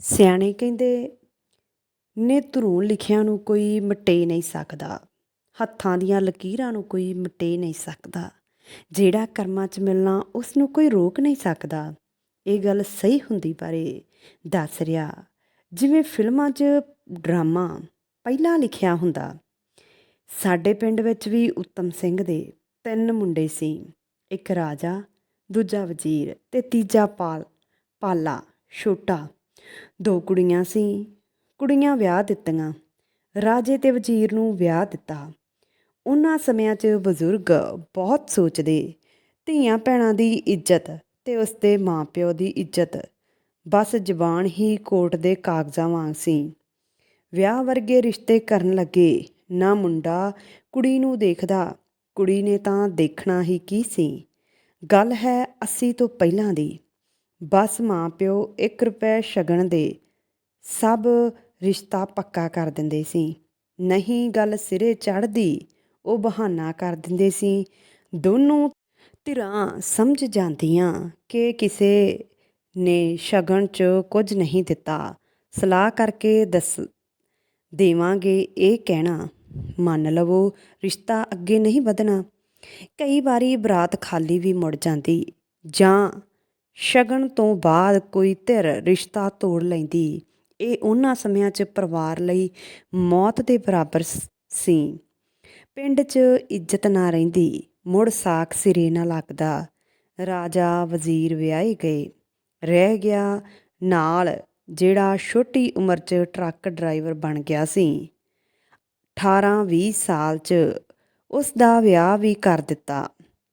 ਸਿਆਣੇ ਕਹਿੰਦੇ, ਨੇ ਧਰੂ ਲਿਖਿਆਂ ਨੂੰ ਕੋਈ ਮਟੇ ਨਹੀਂ ਸਕਦਾ। ਹੱਥਾਂ ਦੀਆਂ ਲਕੀਰਾਂ ਨੂੰ ਕੋਈ ਮਟੇ ਨਹੀਂ ਸਕਦਾ। ਜਿਹੜਾ ਕਰਮਾਂ 'ਚ ਮਿਲਣਾ ਉਸ ਨੂੰ ਕੋਈ ਰੋਕ ਨਹੀਂ ਸਕਦਾ। ਇਹ ਗੱਲ ਸਹੀ ਹੁੰਦੀ ਬਾਰੇ ਦੱਸ ਰਿਹਾ, ਜਿਵੇਂ ਫਿਲਮਾਂ 'ਚ ਡਰਾਮਾ ਪਹਿਲਾਂ ਲਿਖਿਆ ਹੁੰਦਾ। ਸਾਡੇ ਪਿੰਡ ਵਿੱਚ ਵੀ ਉੱਤਮ ਸਿੰਘ ਦੇ ਤਿੰਨ ਮੁੰਡੇ ਸੀ। ਇੱਕ ਰਾਜਾ, ਦੂਜਾ ਵਜ਼ੀਰ ਤੇ ਤੀਜਾ ਪਾਲ, ਪਾਲਾ, ਛੋਟਾ ਦੋ ਕੁੜੀਆਂ ਸੀ, ਕੁੜੀਆਂ ਵਿਆਹ ਦਿੱਤੀਆਂ, ਰਾਜੇ ਤੇ ਵਜ਼ੀਰ ਨੂੰ ਵਿਆਹ ਦਿੱਤਾ। ਉਹਨਾਂ ਸਮਿਆਂ 'ਚ ਬਜ਼ੁਰਗ ਬਹੁਤ ਸੋਚਦੇ, ਧੀਆਂ ਭੈਣਾਂ ਦੀ ਇੱਜ਼ਤ ਤੇ ਉਸਦੇ ਮਾਪਿਓ ਦੀ ਇੱਜ਼ਤ, ਬਸ ਜ਼ਬਾਨ ਹੀ ਕੋਟ ਦੇ ਕਾਗਜ਼ਾਂ ਵਾਂਗ ਸੀ। ਵਿਆਹ ਵਰਗੇ ਰਿਸ਼ਤੇ ਕਰਨ ਲੱਗੇ, ਨਾ ਮੁੰਡਾ ਕੁੜੀ ਨੂੰ ਦੇਖਦਾ, ਕੁੜੀ ਨੇ ਤਾਂ ਦੇਖਣਾ ਹੀ ਕੀ ਸੀ। ਗੱਲ ਹੈ 80 ਤੋਂ ਪਹਿਲਾਂ ਦੀ। ਬਸ ਮਾਂ ਪਿਓ 1 ਰੁਪਏ ਸ਼ਗਨ ਦੇ, ਸਭ ਰਿਸ਼ਤਾ ਪੱਕਾ ਕਰ ਦਿੰਦੇ ਸੀ। ਨਹੀਂ ਗੱਲ ਸਿਰੇ ਚੜ੍ਹਦੀ, ਉਹ ਬਹਾਨਾ ਕਰ ਦਿੰਦੇ ਸੀ। ਦੋਨੋਂ ਧਿਰਾਂ ਸਮਝ ਜਾਂਦੀਆਂ ਕਿ ਕਿਸੇ ਨੇ ਸ਼ਗਨ 'ਚ ਕੁਝ ਨਹੀਂ ਦਿੱਤਾ। ਸਲਾਹ ਕਰਕੇ ਦੱਸ ਦੇਵਾਂਗੇ ਇਹ ਕਹਿਣਾ। ਮੰਨ ਲਵੋ ਰਿਸ਼ਤਾ ਅੱਗੇ ਨਹੀਂ ਵਧਣਾ। ਕਈ ਵਾਰੀ ਬਰਾਤ ਖਾਲੀ ਵੀ ਮੁੜ ਜਾਂਦੀ ਜਾਂ ਸ਼ਗਨ ਤੋਂ ਬਾਅਦ ਕੋਈ ਧਿਰ ਰਿਸ਼ਤਾ ਤੋੜ ਲੈਂਦੀ। ਇਹ ਉਹਨਾਂ ਸਮਿਆਂ 'ਚ ਪਰਿਵਾਰ ਲਈ ਮੌਤ ਦੇ ਬਰਾਬਰ ਸੀ ਪਿੰਡ 'ਚ ਇੱਜ਼ਤ ਨਾ ਰਹਿੰਦੀ, ਮੁੜ ਸਾਖ ਸਿਰੇ ਨਾ ਲੱਗਦਾ। ਰਾਜਾ, ਵਜ਼ੀਰ ਵਿਆਹੇ ਗਏ। ਰਹਿ ਗਿਆ ਨਾਲ, ਜਿਹੜਾ ਛੋਟੀ ਉਮਰ 'ਚ ਟਰੱਕ ਡਰਾਈਵਰ ਬਣ ਗਿਆ ਸੀ। 18-20 ਸਾਲ 'ਚ ਉਸ ਦਾ ਵਿਆਹ ਵੀ ਕਰ ਦਿੱਤਾ।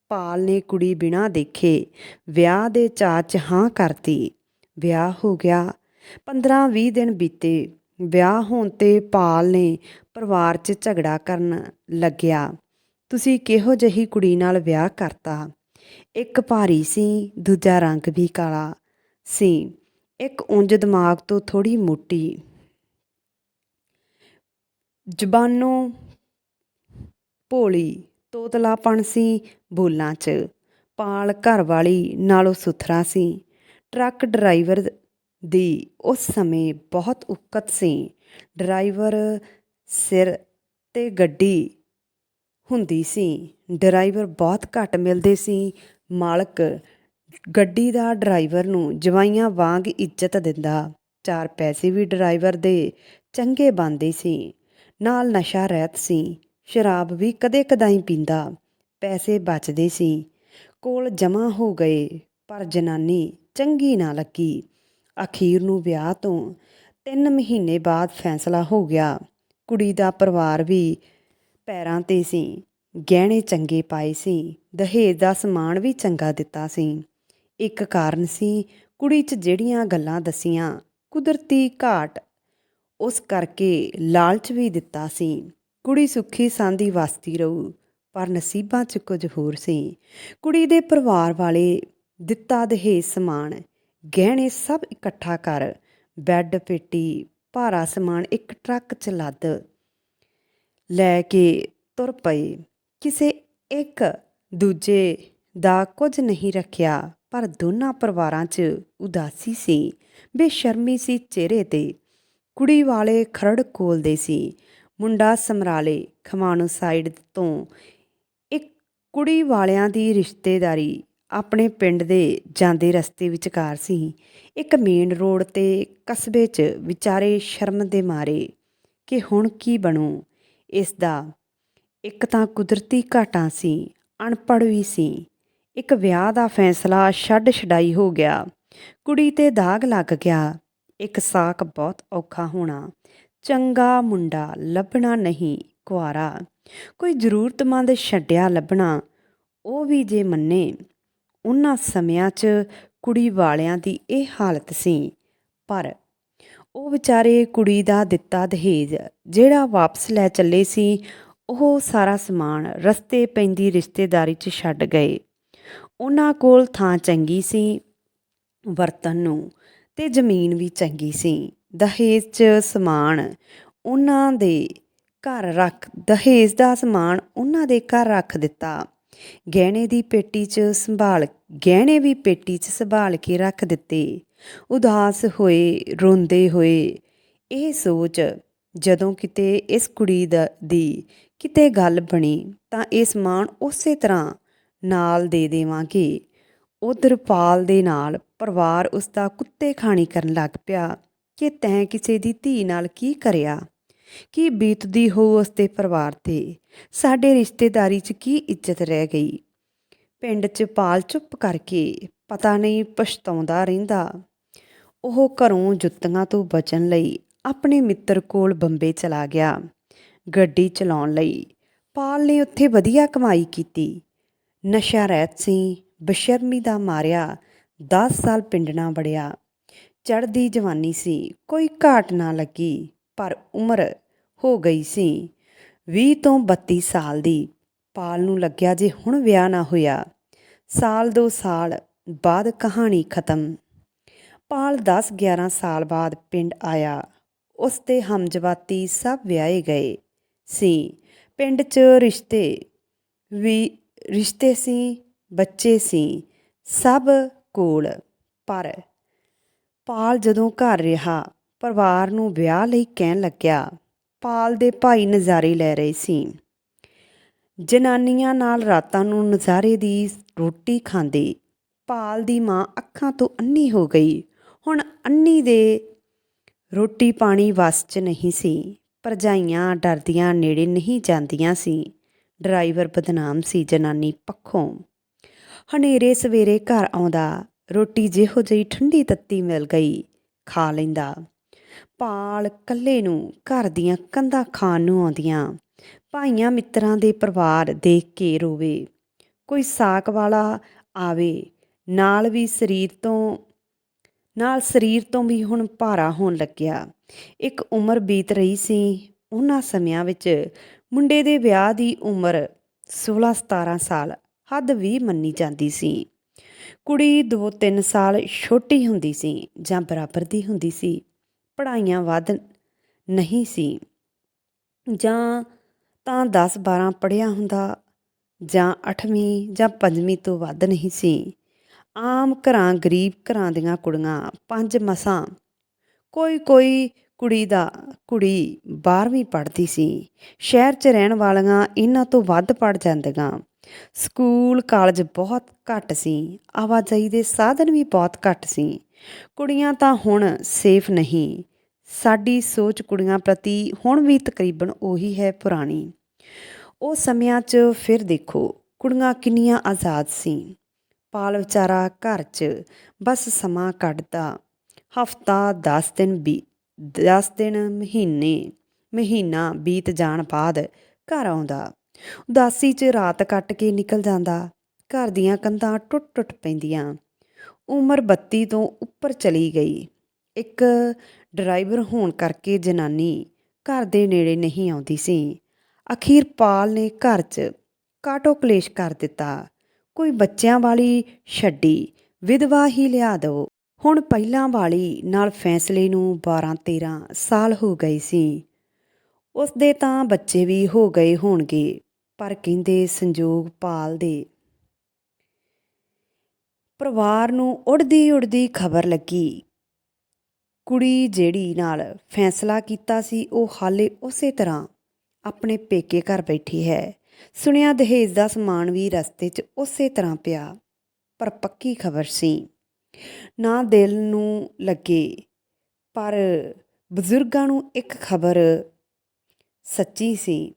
ਪਾਲ ਨੇ ਕੁੜੀ ਬਿਨਾਂ ਦੇਖੇ ਵਿਆਹ ਦੇ ਚਾਅ 'ਚ ਹਾਂ ਕਰਤੀ। ਵਿਆਹ ਹੋ ਗਿਆ। 15-20 ਦਿਨ ਬੀਤੇ। ਵਿਆਹ ਹੋਣ ਤੇ ਪਾਲ ਨੇ ਪਰਿਵਾਰ 'ਚ ਝਗੜਾ ਕਰਨ ਲੱਗਿਆ। ਤੁਸੀਂ ਕਿਹੋ ਜਿਹੀ ਕੁੜੀ ਨਾਲ ਵਿਆਹ ਕਰਤਾ? ਇੱਕ ਭਾਰੀ ਸੀ, ਦੂਜਾ ਰੰਗ ਵੀ ਕਾਲਾ ਸੀ। ਇੱਕ ਉਂਝ ਦਿਮਾਗ ਤੋਂ ਥੋੜੀ ਮੋਟੀ। ਜ਼ਬਾਨੋਂ ਭੋਲੀ। ਤੋਤਲਾਪਣ ਸੀ ਬੋਲਾਂ 'ਚ। ਪਾਲ ਘਰ ਵਾਲੀ ਨਾਲੋਂ ਸੁਥਰਾ ਸੀ। ਟਰੱਕ ਡਰਾਈਵਰ ਦੀ ਉਸ ਸਮੇਂ ਬਹੁਤ ਉਕਤ ਸੀ। ਡਰਾਈਵਰ ਸਿਰ ਤੇ ਗੱਡੀ ਹੁੰਦੀ ਸੀ। ਡਰਾਈਵਰ ਬਹੁਤ ਘੱਟ ਮਿਲਦੇ ਸੀ। ਮਾਲਕ ਗੱਡੀ ਦਾ ਡਰਾਈਵਰ ਨੂੰ ਜਵਾਈਆਂ ਵਾਂਗ ਇੱਜ਼ਤ ਦਿੰਦਾ। ਚਾਰ ਪੈਸੇ ਵੀ ਡਰਾਈਵਰ ਦੇ ਚੰਗੇ ਬੰਦੇ ਸੀ। ਨਾਲ ਨਸ਼ਾ ਰਹਿਤ ਸੀ। ਸ਼ਰਾਬ ਵੀ ਕਦੇ ਕਦਾਈ ਪੀਂਦਾ। ਪੈਸੇ ਬਚਦੇ ਸੀ। ਕੋਲ ਜਮ੍ਹਾਂ ਹੋ ਗਏ, ਪਰ ਜਨਾਨੀ ਚੰਗੀ ਨਾ ਲੱਗੀ। ਅਖੀਰ ਨੂੰ ਵਿਆਹ ਤੋਂ 3 ਮਹੀਨੇ ਬਾਅਦ ਫੈਸਲਾ ਹੋ ਗਿਆ। ਕੁੜੀ ਦਾ ਪਰਿਵਾਰ ਵੀ ਪੈਰਾਂ ਤੇ ਸੀ। ਗਹਿਣੇ ਚੰਗੇ ਪਾਏ ਸੀ। ਦਹੇਜ ਦਾ ਸਮਾਨ ਵੀ ਚੰਗਾ ਦਿੱਤਾ ਸੀ। ਇੱਕ ਕਾਰਨ ਸੀ, ਕੁੜੀ 'ਚ ਜਿਹੜੀਆਂ ਗੱਲਾਂ ਦਸੀਆਂ, ਕੁਦਰਤੀ ਘਾਟ ਉਸ ਕਰਕੇ ਲਾਲਚ ਵੀ ਦਿੱਤਾ ਸੀ। ਕੁੜੀ ਸੁੱਖੀ ਸਾਂਦੀ ਵਸਦੀ ਰਹੂ, ਪਰ ਨਸੀਬਾਂ 'ਚ ਕੁਝ ਹੋਰ ਸੀ। ਕੁੜੀ ਦੇ ਪਰਿਵਾਰ ਵਾਲੇ ਦਿੱਤਾ ਦਹੇਜ ਸਮਾਨ, ਗਹਿਣੇ ਸਭ ਇਕੱਠਾ ਕਰ, ਬੈੱਡ, ਪੇਟੀ, ਭਾਰਾ ਸਮਾਨ ਇੱਕ ਟਰੱਕ 'ਚ ਲੱਦ ਲੈ ਕੇ ਤੁਰ ਪਏ। ਕਿਸੇ ਇੱਕ ਦੂਜੇ ਦਾ ਕੁਝ ਨਹੀਂ ਰੱਖਿਆ, ਪਰ ਦੋਨਾਂ ਪਰਿਵਾਰਾਂ 'ਚ ਉਦਾਸੀ ਸੀ, ਬੇਸ਼ਰਮੀ ਸੀ ਚਿਹਰੇ ਤੇ। ਕੁੜੀ ਵਾਲੇ ਖਰੜ ਕੋਲਦੇ ਸੀ ਮੁੰਡਾ ਸਮਰਾਲੇ ਖਮਾਣੋ ਸਾਈਡ ਤੋਂ। ਇੱਕ ਕੁੜੀ ਵਾਲਿਆਂ ਦੀ ਰਿਸ਼ਤੇਦਾਰੀ ਆਪਣੇ ਪਿੰਡ ਦੇ ਜਾਂਦੇ ਰਸਤੇ ਵਿਚਕਾਰ ਸੀ। ਇੱਕ ਮੇਨ ਰੋਡ ਤੇ ਕਸਬੇ 'ਚ ਵਿਚਾਰੇ ਸ਼ਰਮ ਦੇ ਮਾਰੇ ਕਿ ਹੁਣ ਕੀ ਬਣੂ। ਇਸ ਦਾ ਇੱਕ ਤਾਂ ਕੁਦਰਤੀ ਘਾਟਾਂ ਸੀ ਅਣਪੜ ਵੀ ਸੀ। ਇੱਕ ਵਿਆਹ ਦਾ ਫੈਸਲਾ ਛੱਡ ਛਡਾਈ ਹੋ ਗਿਆ। ਕੁੜੀ ਤੇ ਦਾਗ ਲੱਗ ਗਿਆ। ਇੱਕ ਸਾਕ ਬਹੁਤ ਔਖਾ ਹੋਣਾ। ਚੰਗਾ ਮੁੰਡਾ ਲੱਭਣਾ ਨਹੀਂ ਕੁਆਰਾ। ਕੋਈ ਜ਼ਰੂਰਤਮੰਦ ਛੱਡਿਆ ਲੱਭਣਾ, ਉਹ ਵੀ ਜੇ ਮੰਨੇ। ਉਹਨਾਂ ਸਮਿਆਂ 'ਚ ਕੁੜੀ ਵਾਲਿਆਂ ਦੀ ਇਹ ਹਾਲਤ ਸੀ। ਪਰ ਉਹ ਵਿਚਾਰੇ ਕੁੜੀ ਦਾ ਦਿੱਤਾ ਦਹੇਜ, ਜਿਹੜਾ ਵਾਪਸ ਲੈ ਚੱਲੇ ਸੀ, ਉਹ ਸਾਰਾ ਸਮਾਨ ਰਸਤੇ ਪੈਂਦੀ ਰਿਸ਼ਤੇਦਾਰੀ 'ਚ ਛੱਡ ਗਏ। ਉਹਨਾਂ ਕੋਲ ਥਾਂ ਚੰਗੀ ਸੀ ਵਰਤਨ ਨੂੰ, ਤੇ ਜ਼ਮੀਨ ਵੀ ਚੰਗੀ ਸੀ। ਦਹੇਜ 'ਚ ਸਮਾਨ ਉਹਨਾਂ ਦੇ ਘਰ ਰੱਖ, ਦਹੇਜ ਦਾ ਸਮਾਨ ਉਹਨਾਂ ਦੇ ਘਰ ਰੱਖ ਦਿੱਤਾ। ਗਹਿਣੇ ਦੀ ਪੇਟੀ 'ਚ ਸੰਭਾਲ, ਗਹਿਣੇ ਵੀ ਪੇਟੀ 'ਚ ਸੰਭਾਲ ਕੇ ਰੱਖ ਦਿੱਤੇ। ਉਦਾਸ ਹੋਏ, ਰੋਂਦੇ ਹੋਏ ਇਹ ਸੋਚ ਜਦੋਂ ਕਿਤੇ ਇਸ ਕੁੜੀ ਦਾ, ਦੀ ਕਿਤੇ ਗੱਲ ਬਣੀ ਤਾਂ ਇਹ ਸਮਾਨ ਉਸੇ ਤਰ੍ਹਾਂ ਨਾਲ ਦੇ ਦੇਵਾਂਗੇ। ਉਧਰ ਪਾਲ ਦੇ ਨਾਲ ਪਰਿਵਾਰ ਉਸ ਦਾ ਕੁੱਤੇ ਖਾਣੀ ਕਰਨ ਲੱਗ ਪਿਆ। ਕਿ ਤੈਂ ਕਿਸੇ ਦੀ ਧੀ ਨਾਲ ਕੀ ਕਰਿਆ? ਕੀ ਬੀਤਦੀ ਹੋ ਉਸ ਦੇ ਪਰਿਵਾਰ ਤੇ? ਸਾਡੇ ਰਿਸ਼ਤੇਦਾਰੀ 'ਚ ਕੀ ਇੱਜ਼ਤ ਰਹਿ ਗਈ? ਪਿੰਡ 'ਚ ਪਾਲ ਚੁੱਪ ਕਰਕੇ ਪਤਾ ਨਹੀਂ ਪਛਤਾਉਂਦਾ ਰਹਿੰਦਾ। ਉਹ ਘਰੋਂ ਜੁੱਤੀਆਂ ਤੋਂ ਬਚਣ ਲਈ ਆਪਣੇ ਮਿੱਤਰ ਕੋਲ ਬੰਬੇ ਚਲਾ ਗਿਆ। ਗੱਡੀ ਚਲਾਉਣ ਲਈ ਪਾਲ ਨੇ ਉੱਥੇ ਵਧੀਆ ਕਮਾਈ ਕੀਤੀ। ਨਸ਼ਾ ਰਹਿਤ ਸੀ ਬਸ਼ਰਮੀ ਦਾ ਮਾਰਿਆ 10 ਸਾਲ ਪਿੰਡ ਨਾ ਵੜਿਆ। ਚੜ੍ਹਦੀ ਜਵਾਨੀ ਸੀ, ਕੋਈ ਘਾਟ ਨਾ ਲੱਗੀ, ਪਰ ਉਮਰ ਹੋ ਗਈ ਸੀ। 20 ਤੋਂ 32 ਸਾਲ ਦੀ, ਪਾਲ ਨੂੰ ਲੱਗਿਆ ਜੇ ਹੁਣ ਵਿਆਹ ਨਾ ਹੋਇਆ। ਸਾਲ ਦੋ ਸਾਲ ਬਾਅਦ ਕਹਾਣੀ ਖਤਮ। ਪਾਲ 10 11 ਸਾਲ ਬਾਅਦ ਪਿੰਡ ਆਇਆ। ਉਸ ਦੇ ਹਮਜਵਾਤੀ ਸਭ ਵਿਆਹੇ ਗਏ ਸੀ। ਪਿੰਡ 'ਚ ਰਿਸ਼ਤੇ ਵੀ ਰਿਸ਼ਤੇ ਸੀ, ਬੱਚੇ ਸੀ, ਸਭ ਕੋਲ। ਪਰ ਪਾਲ ਜਦੋਂ ਘਰ ਰਿਹਾ, ਪਰਿਵਾਰ ਨੂੰ ਵਿਆਹ ਲਈ ਕਹਿਣ ਲੱਗਿਆ, ਪਾਲ ਦੇ ਭਾਈ ਨਜ਼ਾਰੇ ਲੈ ਰਹੇ ਸੀ। ਜਨਾਨੀਆਂ ਨਾਲ ਰਾਤਾਂ ਨੂੰ ਨਜ਼ਾਰੇ ਦੀ ਰੋਟੀ ਖਾਂਦੇ, ਪਾਲ ਦੀ ਮਾਂ ਅੱਖਾਂ ਤੋਂ ਅੰਨੀ ਹੋ ਗਈ। ਹੁਣ ਅੰਨੀ ਦੇ ਰੋਟੀ ਪਾਣੀ ਵਸ 'ਚ ਨਹੀਂ ਸੀ, ਭਰਜਾਈਆਂ ਡਰਦੀਆਂ ਨੇੜੇ ਨਹੀਂ ਜਾਂਦੀਆਂ ਸੀ। ਡਰਾਈਵਰ ਬਦਨਾਮ ਸੀ ਜਨਾਨੀ ਪੱਖੋਂ। ਹਨੇਰੇ ਸਵੇਰੇ ਘਰ ਆਉਂਦਾ ਰੋਟੀ ਜਿਹੋ ਜਿਹੀ ਠੰਡੀ ਤੱਤੀ ਮਿਲ ਗਈ, ਖਾ ਲੈਂਦਾ। ਪਾਲ ਕੱਲੇ ਨੂੰ ਘਰ ਦੀਆਂ ਕੰਧਾਂ ਖਾਣ ਨੂੰ ਆਉਂਦੀਆਂ। ਭਾਈਆਂ ਮਿੱਤਰਾਂ ਦੇ ਪਰਿਵਾਰ ਦੇਖ ਕੇ ਰੋਵੇ। ਕੋਈ ਸਾਕ ਵਾਲਾ ਆਵੇ, ਨਾਲ ਵੀ ਸਰੀਰ ਤੋਂ, ਨਾਲ ਸਰੀਰ ਤੋਂ ਵੀ ਹੁਣ ਭਾਰਾ ਹੋਣ ਲੱਗਿਆ। ਇੱਕ ਉਮਰ ਬੀਤ ਰਹੀ ਸੀ। ਉਹਨਾਂ ਸਮਿਆਂ ਵਿੱਚ ਮੁੰਡੇ ਦੇ ਵਿਆਹ ਦੀ ਉਮਰ 16 17 ਸਾਲ ਹੱਦ ਵੀ ਮੰਨੀ ਜਾਂਦੀ ਸੀ। ਕੁੜੀ 2-3 ਸਾਲ ਛੋਟੀ ਹੁੰਦੀ ਸੀ ਜਾਂ ਬਰਾਬਰ ਦੀ ਹੁੰਦੀ ਸੀ, ਪੜ੍ਹਾਈਆਂ ਵੱਧ ਨਹੀਂ ਸੀ। ਜਾਂ ਤਾਂ 10-12 ਪੜ੍ਹਿਆ ਹੁੰਦਾ ਜਾਂ 8ਵੀਂ ਜਾਂ 5ਵੀਂ ਤੋਂ ਵੱਧ ਨਹੀਂ ਸੀ। ਆਮ ਘਰਾਂ, ਗਰੀਬ ਘਰਾਂ ਦੀਆਂ ਕੁੜੀਆਂ ਪੰਜ ਮਸਾਂ। ਕੋਈ ਕੋਈ ਕੁੜੀ ਦਾ ਕੁੜੀ 12ਵੀਂ ਪੜ੍ਹਦੀ ਸੀ। ਸ਼ਹਿਰ 'ਚ ਰਹਿਣ ਵਾਲੀਆਂ ਇਹਨਾਂ ਤੋਂ ਵੱਧ ਪੜ੍ਹ ਜਾਂਦੀਆਂ। ਸਕੂਲ, ਕਾਲਜ ਬਹੁਤ ਘੱਟ ਸੀ। ਆਵਾਜਾਈ ਦੇ ਸਾਧਨ ਵੀ ਬਹੁਤ ਘੱਟ ਸੀ। ਕੁੜੀਆਂ ਤਾਂ ਹੁਣ ਸੇਫ ਨਹੀਂ। ਸਾਡੀ ਸੋਚ ਕੁੜੀਆਂ ਪ੍ਰਤੀ ਹੁਣ ਵੀ ਤਕਰੀਬਨ ਉਹੀ ਹੈ ਪੁਰਾਣੀ। ਉਹ ਸਮਿਆਂ 'ਚ ਫਿਰ ਦੇਖੋ, ਕੁੜੀਆਂ ਕਿੰਨੀਆਂ ਆਜ਼ਾਦ ਸੀ। ਪਾਲ ਵਿਚਾਰਾ ਘਰ 'ਚ ਬਸ ਸਮਾਂ ਕੱਢਦਾ। ਹਫਤਾ 10 ਦਿਨ ਵੀ 10 ਦਿਨ ਮਹੀਨੇ, ਮਹੀਨਾ ਬੀਤ ਜਾਣ ਬਾਅਦ ਘਰ ਆਉਂਦਾ। ਉਦਾਸੀ 'ਚ ਰਾਤ ਕੱਟ ਕੇ ਨਿਕਲ ਜਾਂਦਾ। ਘਰ ਦੀਆਂ ਕੰਧਾਂ ਟੁੱਟ-ਟੁੱਟ ਪੈਂਦੀਆਂ। ਉਮਰ 32 ਤੋਂ ਉੱਪਰ ਚਲੀ ਗਈ। ਇੱਕ ਡਰਾਈਵਰ ਹੋਣ ਕਰਕੇ ਜਨਾਨੀ ਘਰ ਦੇ ਨੇੜੇ ਨਹੀਂ ਆਉਂਦੀ ਸੀ। ਅਖੀਰ ਪਾਲ ਨੇ ਘਰ 'ਚ ਕਾਟੋ ਕਲੇਸ਼ ਕਰ ਦਿੱਤਾ। ਕੋਈ ਬੱਚਿਆਂ ਵਾਲੀ ਛੱਡੀ, ਵਿਧਵਾ ਹੀ ਲਿਆ ਦਿਓ ਹੁਣ ਪਹਿਲਾਂ ਵਾਲੀ ਨਾਲ ਫੈਸਲੇ ਨੂੰ 12-13 ਸਾਲ ਹੋ ਗਏ ਸੀ। ਉਸ ਦੇ ਤਾਂ ਬੱਚੇ ਵੀ ਹੋ ਗਏ ਹੋਣਗੇ। ਪਰ ਕਹਿੰਦੇ ਸੰਜੋਗ ਪਾਲ ਦੇ। ਪਰਿਵਾਰ ਨੂੰ ਉੜਦੀ ਉੜਦੀ ਖਬਰ ਲੱਗੀ। ਕੁੜੀ ਜਿਹੜੀ ਨਾਲ ਫੈਸਲਾ ਕੀਤਾ ਸੀ, ਉਹ ਹਾਲੇ ਉਸੇ ਤਰ੍ਹਾਂ ਆਪਣੇ ਪੇਕੇ ਘਰ ਬੈਠੀ ਹੈ। ਸੁਣਿਆ ਦਹੇਜ ਦਾ ਸਮਾਨ ਵੀ ਰਸਤੇ 'ਚ ਉਸੇ ਤਰ੍ਹਾਂ ਪਿਆ, ਪਰ ਪੱਕੀ ਖਬਰ ਸੀ। ਨਾ ਦਿਲ ਨੂੰ ਲੱਗੇ, ਪਰ ਬਜ਼ੁਰਗਾਂ ਨੂੰ ਇੱਕ ਖਬਰ ਸੱਚੀ ਸੀ।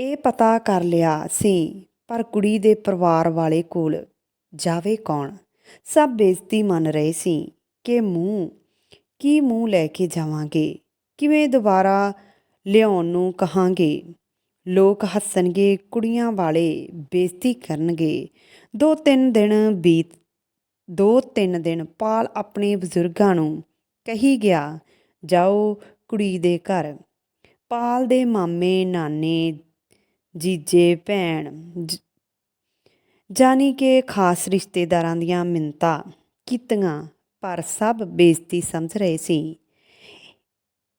ਇਹ ਪਤਾ ਕਰ ਲਿਆ ਸੀ, ਪਰ ਕੁੜੀ ਦੇ ਪਰਿਵਾਰ ਵਾਲੇ ਕੋਲ ਜਾਵੇ ਕੌਣ? ਸਭ ਬੇਇੱਜ਼ਤੀ ਮੰਨ ਰਹੇ ਸੀ ਕਿ ਮੂੰਹ, ਕੀ ਮੂੰਹ ਲੈ ਕੇ ਜਾਵਾਂਗੇ? ਕਿਵੇਂ ਦੁਬਾਰਾ ਲਿਆਉਣ ਨੂੰ ਕਹਾਂਗੇ? ਲੋਕ ਹੱਸਣਗੇ, ਕੁੜੀਆਂ ਵਾਲੇ ਬੇਇੱਜ਼ਤੀ ਕਰਨਗੇ। ਦੋ ਤਿੰਨ ਦਿਨ ਬੀਤ ਦੋ ਤਿੰਨ ਦਿਨ ਪਾਲ ਆਪਣੇ ਬਜ਼ੁਰਗਾਂ ਨੂੰ ਕਹੀ ਗਿਆ, ਜਾਓ ਕੁੜੀ ਦੇ ਘਰ। ਪਾਲ ਦੇ ਮਾਮੇ, ਨਾਨੇ ਜੀਜੇ, ਭੈਣ ਜਾਨੀ ਕਿ ਖਾਸ ਰਿਸ਼ਤੇਦਾਰਾਂ ਦੀਆਂ ਮਿੰਤਾ ਕੀਤੀਆਂ, ਪਰ ਸਭ ਬੇਇੱਜ਼ਤੀ ਸਮਝ ਰਹੇ ਸੀ।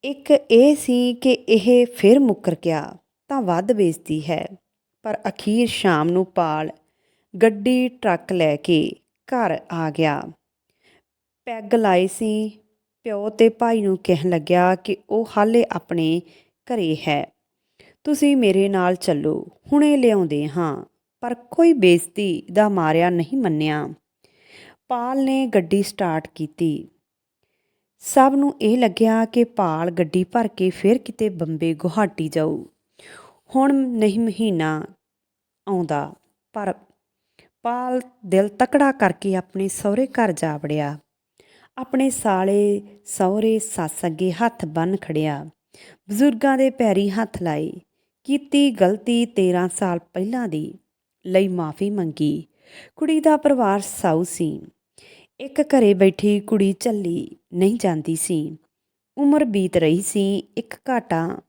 ਇੱਕ ਇਹ ਸੀ ਕਿ ਇਹ ਫਿਰ ਮੁੱਕਰ ਗਿਆ, ਤਾਂ ਵੱਧ ਬੇਇੱਜ਼ਤੀ ਹੈ। ਪਰ ਅਖੀਰ ਸ਼ਾਮ ਨੂੰ ਪਾਲ ਗੱਡੀ, ਟਰੱਕ ਲੈ ਕੇ ਘਰ ਆ ਗਿਆ। ਪੈਗ ਲਾਏ ਸੀ। ਪਿਓ ਤੇ ਭਾਈ ਨੂੰ ਕਹਿਣ ਲੱਗਿਆ ਕਿ ਉਹ ਹਾਲੇ ਆਪਣੇ ਘਰੇ ਹੈ। ਤੁਸੀਂ ਮੇਰੇ ਨਾਲ ਚੱਲੋ, ਹੁਣੇ ਲਿਆਉਂਦੇ ਹਾਂ। ਪਰ ਕੋਈ ਬੇਇੱਜ਼ਤੀ ਦਾ ਮਾਰਿਆ ਨਹੀਂ ਮੰਨਿਆ। ਪਾਲ ਨੇ ਗੱਡੀ ਸਟਾਰਟ ਕੀਤੀ। ਸਭ ਨੂੰ ਇਹ ਲੱਗਿਆ ਕਿ ਪਾਲ ਗੱਡੀ ਭਰ ਕੇ ਫਿਰ ਕਿਤੇ ਬੰਬੇ ਗੁਹਾਟੀ ਜਾਊ। ਹੁਣ ਨਹੀਂ ਮਹੀਨਾ ਆਉਂਦਾ, ਪਰ ਪਾਲ ਦਿਲ ਤਕੜਾ ਕਰਕੇ ਆਪਣੇ ਸਹੁਰੇ ਘਰ ਜਾ ਵੜਿਆ। ਆਪਣੇ ਸਾਲੇ ਸਹੁਰੇ ਸੱਸ ਅੱਗੇ ਹੱਥ ਬੰਨ ਖੜਿਆ। ਬਜ਼ੁਰਗਾਂ ਦੇ ਪੈਰੀ ਹੱਥ ਲਾਏ। ਕੀਤੀ ਗਲਤੀ 13 ਸਾਲ ਪਹਿਲਾਂ ਦੀ, ਲਈ ਮਾਫੀ ਮੰਗੀ। ਕੁੜੀ ਦਾ ਪਰਿਵਾਰ ਸਾਊ ਸੀ। ਇੱਕ ਘਰੇ ਬੈਠੀ ਕੁੜੀ ਝੱਲੀ ਨਹੀਂ ਜਾਂਦੀ ਸੀ। ਉਮਰ ਬੀਤ ਰਹੀ ਸੀ, ਇੱਕ ਘਾਟਾ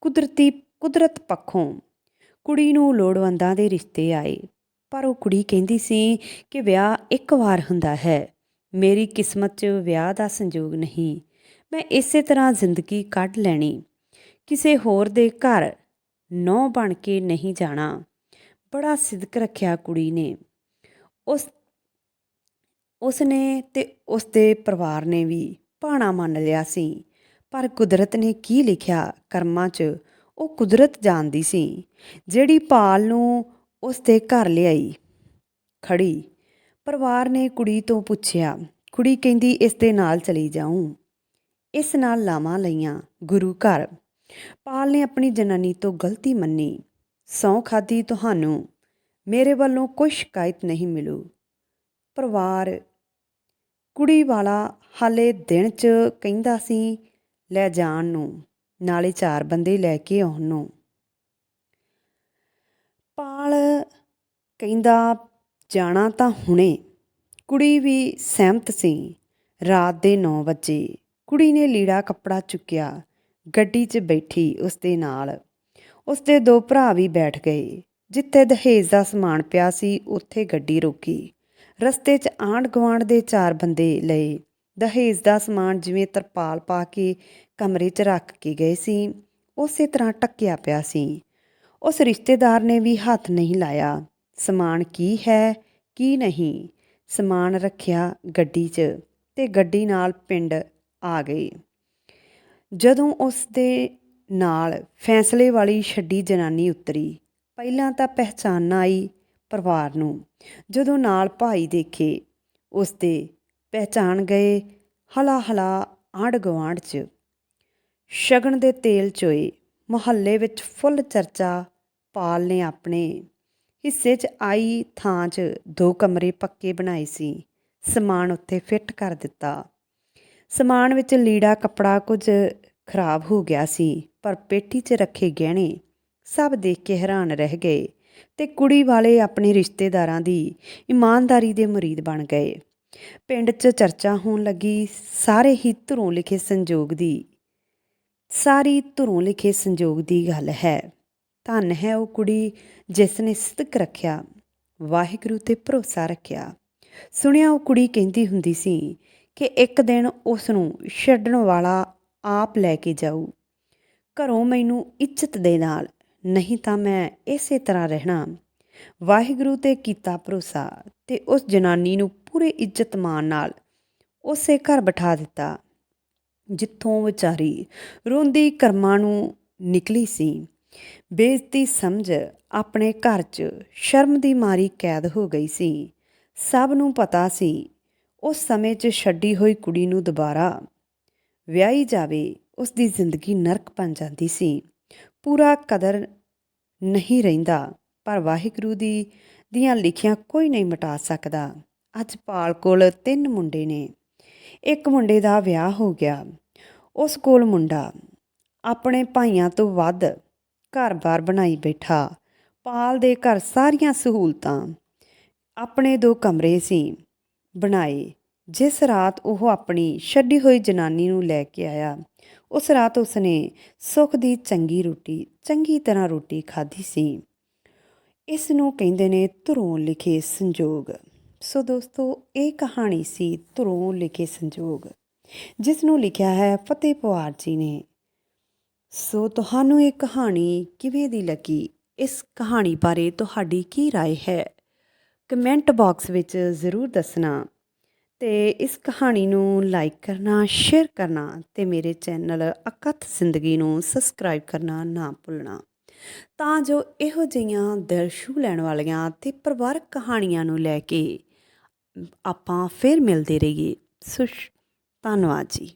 ਕੁਦਰਤੀ, ਕੁਦਰਤ ਪੱਖੋਂ ਕੁੜੀ ਨੂੰ ਲੋੜਵੰਦਾਂ ਦੇ ਰਿਸ਼ਤੇ ਆਏ। ਪਰ ਉਹ ਕੁੜੀ ਕਹਿੰਦੀ ਸੀ ਕਿ ਵਿਆਹ ਇੱਕ ਵਾਰ ਹੁੰਦਾ ਹੈ। ਮੇਰੀ ਕਿਸਮਤ 'ਚ ਵਿਆਹ ਦਾ ਸੰਜੋਗ ਨਹੀਂ। ਮੈਂ ਇਸੇ ਤਰ੍ਹਾਂ ਜ਼ਿੰਦਗੀ ਕੱਢ ਲੈਣੀ। ਕਿਸੇ ਹੋਰ ਦੇ ਘਰ ਨੌ ਬਣ ਕੇ ਨਹੀਂ ਜਾਣਾ। ਬੜਾ ਸਿਦਕ ਰੱਖਿਆ ਕੁੜੀ ਨੇ। ਉਸ ਉਸ ਨੇ ਤੇ ਉਸ ਦੇ ਪਰਿਵਾਰ ਨੇ ਵੀ ਭਾਣਾ ਮੰਨ ਲਿਆ ਸੀ। ਪਰ ਕੁਦਰਤ ਨੇ ਕੀ ਲਿਖਿਆ ਕਰਮਾਂ 'ਚ, ਉਹ ਕੁਦਰਤ ਜਾਣਦੀ ਸੀ। ਜਿਹੜੀ ਪਾਲ ਨੂੰ ਉਸ ਦੇ ਘਰ ਲਿਆਈ, ਖੜੀ। ਪਰਿਵਾਰ ਨੇ ਕੁੜੀ ਤੋਂ ਪੁੱਛਿਆ, ਕੁੜੀ ਕਹਿੰਦੀ ਇਸ ਦੇ ਨਾਲ ਚਲੀ ਜਾਊਂ। ਇਸ ਨਾਲ ਲਾਵਾਂ ਲਈਆਂ ਗੁਰੂ ਘਰ। ਪਾਲ ਨੇ ਆਪਣੀ ਜਨਾਨੀ ਤੋਂ ਗਲਤੀ ਮੰਨੀ। ਸਹੁੰ ਖਾਦੀ ਤੁਹਾਨੂੰ, ਮੇਰੇ ਵੱਲੋਂ ਕੋਈ ਸ਼ਿਕਾਇਤ ਨਹੀਂ ਮਿਲੂ। ਪਰਿਵਾਰ, ਕੁੜੀ ਵਾਲਾ ਹਾਲੇ ਦਿਨ 'ਚ ਕਹਿੰਦਾ ਸੀ, ਲੈ ਜਾਣ ਨੂੰ, ਨਾਲੇ ਚਾਰ ਬੰਦੇ ਲੈ ਕੇ ਆਉਣ ਨੂੰ। ਪਾਲ ਕਹਿੰਦਾ, ਜਾਣਾ ਤਾਂ ਹੁਣੇ। ਕੁੜੀ ਵੀ ਸਹਿਮਤ ਸੀ। ਰਾਤ ਦੇ 9 ਵਜੇ ਕੁੜੀ ਨੇ ਲੀੜਾ ਕੱਪੜਾ ਚੁੱਕਿਆ। ਗੱਡੀ 'ਚ ਬੈਠੀ ਉਸ ਦੇ ਨਾਲ। ਉਸ ਦੇ ਦੋ ਭਰਾ ਵੀ ਬੈਠ ਗਏ, ਜਿੱਥੇ ਦਹੇਜ ਦਾ ਸਮਾਨ ਪਿਆ ਸੀ, ਉੱਥੇ ਗੱਡੀ ਰੋਕੀ। ਰਸਤੇ 'ਚ ਆਂਢ ਗੁਆਂਢ ਦੇ ਚਾਰ ਬੰਦੇ ਲਏ। ਦਹੇਜ ਦਾ ਸਮਾਨ ਜਿਵੇਂ ਤਰਪਾਲ ਪਾ ਕੇ ਕਮਰੇ 'ਚ ਰੱਖ ਕੇ ਗਏ ਸੀ, ਉਸੇ ਤਰ੍ਹਾਂ ਟੱਕਿਆ ਪਿਆ ਸੀ। ਉਸ ਰਿਸ਼ਤੇਦਾਰ ਨੇ ਵੀ ਹੱਥ ਨਹੀਂ ਲਾਇਆ। ਸਮਾਨ ਕੀ ਹੈ, ਕੀ ਨਹੀਂ? ਸਮਾਨ ਰੱਖਿਆ ਗੱਡੀ 'ਚ ਤੇ ਗੱਡੀ ਨਾਲ ਪਿੰਡ ਆ ਗਏ। ਜਦੋਂ ਉਸ ਦੇ ਨਾਲ ਫੈਸਲੇ ਵਾਲੀ ਛੱਡੀ ਜਨਾਨੀ ਉਤਰੀ, ਪਹਿਲਾਂ ਤਾਂ ਪਹਿਚਾਨ ਆਈ ਪਰਿਵਾਰ ਨੂੰ। ਜਦੋਂ ਨਾਲ ਭਾਈ ਦੇਖੇ, ਉਸ ਦੇ ਪਹਿਚਾਨ ਗਏ ਹਲਾ ਹਲਾ ਆਂਢ ਗੁਆਂਢ 'ਚ। ਸ਼ਗਨ ਦੇ ਤੇਲ ਚੋਏ, ਮੁਹੱਲੇ ਵਿੱਚ ਫੁੱਲ ਚਰਚਾ ਪਾਲ ਨੇ ਆਪਣੇ। ਹਿੱਸੇ 'ਚ ਆਈ ਥਾਂ 'ਚ ਦੋ ਕਮਰੇ ਪੱਕੇ ਬਣਾਏ ਸੀ, ਸਮਾਨ ਉੱਥੇ ਫਿੱਟ ਕਰ ਦਿੱਤਾ। ਸਮਾਨ ਵਿੱਚ ਲੀੜਾ, ਕੱਪੜਾ ਕੁਝ ਖਰਾਬ ਹੋ ਗਿਆ ਸੀ, ਪਰ ਪੇਟੀ 'ਚ ਰੱਖੇ ਗਹਿਣੇ ਸਭ ਦੇਖ ਕੇ ਹੈਰਾਨ ਰਹਿ ਗਏ ਤੇ ਕੁੜੀ ਵਾਲੇ ਆਪਣੇ ਰਿਸ਼ਤੇਦਾਰਾਂ ਦੀ ਇਮਾਨਦਾਰੀ ਦੇ ਮੁਰੀਦ ਬਣ ਗਏ। ਪਿੰਡ 'ਚ ਚਰਚਾ ਹੋਣ ਲੱਗੀ, ਸਾਰੇ ਹੀ ਧੁਰੋਂ ਲਿਖੇ ਸੰਜੋਗ ਦੀ, ਸਾਰੀ ਧੁਰੋਂ ਲਿਖੇ ਸੰਜੋਗ ਦੀ ਗੱਲ ਹੈ। ਧੰਨ ਹੈ ਉਹ ਕੁੜੀ ਜਿਸ ਨੇ ਸਿੱਧਕ ਰੱਖਿਆ, ਵਾਹਿਗੁਰੂ ਤੇ ਭਰੋਸਾ ਰੱਖਿਆ। ਸੁਣਿਆ ਉਹ ਕੁੜੀ ਕਹਿੰਦੀ ਹੁੰਦੀ ਸੀ ਕਿ ਇੱਕ ਦਿਨ ਉਸ ਨੂੰ ਛੱਡਣ ਵਾਲਾ ਆਪ ਲੈ ਕੇ ਜਾਊ। ਘਰੋਂ ਮੈਨੂੰ ਇੱਜ਼ਤ ਦੇ ਨਾਲ, ਨਹੀਂ ਤਾਂ ਮੈਂ ਇਸੇ ਤਰ੍ਹਾਂ ਰਹਿਣਾ। ਵਾਹਿਗੁਰੂ ਤੇ ਕੀਤਾ ਭਰੋਸਾ ਤੇ ਉਸ ਜਨਾਨੀ ਨੂੰ ਪੂਰੇ ਇੱਜ਼ਤ ਮਾਨ ਨਾਲ ਉਸੇ ਘਰ ਬਿਠਾ ਦਿੱਤਾ, ਜਿੱਥੋਂ ਵਿਚਾਰੀ ਰੋਂਦੀ ਕਰਮਾਂ ਨੂੰ ਨਿਕਲੀ ਸੀ। ਬੇਇੱਜ਼ਤੀ ਸਮਝ ਆਪਣੇ ਘਰ 'ਚ ਸ਼ਰਮ ਦੀ ਮਾਰੀ ਕੈਦ ਹੋ ਗਈ ਸੀ। ਸਭ ਨੂੰ ਪਤਾ ਸੀ ਉਸ ਸਮੇਂ 'ਚ ਛੱਡੀ ਹੋਈ ਕੁੜੀ ਨੂੰ ਦੁਬਾਰਾ ਵਿਆਹੀ ਜਾਵੇ ਉਸ ਦੀ ਜ਼ਿੰਦਗੀ ਨਰਕ ਬਣ ਜਾਂਦੀ ਸੀ। ਪੂਰਾ ਕਦਰ ਨਹੀਂ ਰਹਿੰਦਾ, ਪਰ ਵਾਹਿਗੁਰੂ ਦੀ, ਦੀਆਂ ਲਿਖੀਆਂ ਕੋਈ ਨਹੀਂ ਮਿਟਾ ਸਕਦਾ। ਅੱਜ ਪਾਲ ਕੋਲ ਤਿੰਨ ਮੁੰਡੇ ਨੇ। ਇੱਕ ਮੁੰਡੇ ਦਾ ਵਿਆਹ ਹੋ ਗਿਆ। ਉਸ ਕੋਲ ਮੁੰਡਾ। ਆਪਣੇ ਭਾਈਆਂ ਤੋਂ ਵੱਧ ਘਰ-ਬਾਰ ਬਣਾਈ ਬੈਠਾ। ਪਾਲ ਦੇ ਘਰ ਸਾਰੀਆਂ ਸਹੂਲਤਾਂ। ਆਪਣੇ ਦੋ ਕਮਰੇ ਸੀ। ਬਣਾਏ ਜਿਸ ਰਾਤ ਉਹ ਆਪਣੀ ਛੱਡੀ ਹੋਈ ਜਨਾਨੀ ਨੂੰ ਲੈ ਕੇ ਆਇਆ ਉਸ ਰਾਤ ਉਸਨੇ ਸੁੱਖ ਦੀ ਚੰਗੀ ਰੋਟੀ ਚੰਗੀ ਤਰ੍ਹਾਂ ਰੋਟੀ ਖਾਧੀ ਸੀ ਇਸ ਨੂੰ ਕਹਿੰਦੇ ਨੇ ਧੁਰੋਂ ਲਿਖੇ ਸੰਜੋਗ ਸੋ ਦੋਸਤੋ ਇਹ ਕਹਾਣੀ ਸੀ ਧੁਰੋਂ ਲਿਖੇ ਸੰਜੋਗ ਜਿਸ ਨੂੰ ਲਿਖਿਆ ਹੈ ਫਤਿਹ ਪਵਾਰ ਜੀ ਨੇ ਸੋ ਤੁਹਾਨੂੰ ਇਹ ਕਹਾਣੀ ਕਿਵੇਂ ਦੀ ਲੱਗੀ ਇਸ ਕਹਾਣੀ ਬਾਰੇ ਤੁਹਾਡੀ ਕੀ رائے ਹੈ ਕਮੈਂਟ ਬਾਕਸ ਵਿੱਚ ਜ਼ਰੂਰ ਦੱਸਣਾ ਤੇ ਇਸ ਕਹਾਣੀ ਨੂੰ ਲਾਈਕ ਕਰਨਾ, ਸ਼ੇਅਰ ਕਰਨਾ ਤੇ ਮੇਰੇ ਚੈਨਲ ਅਕਥ ਜ਼ਿੰਦਗੀ ਨੂੰ ਸਬਸਕ੍ਰਾਈਬ ਕਰਨਾ ਨਾ ਭੁੱਲਣਾ। ਤਾਂ ਜੋ ਇਹੋ ਜਿਹੀਆਂ ਦਰਸ਼ੂ ਲੈਣ ਵਾਲੀਆਂ ਤੇ ਪਰਿਵਾਰਕ ਕਹਾਣੀਆਂ ਨੂੰ ਲੈ ਕੇ ਆਪਾਂ ਫਿਰ ਮਿਲਦੇ ਰਹੀਏ। ਸੁਸ਼ ਧੰਨਵਾਦ ਜੀ।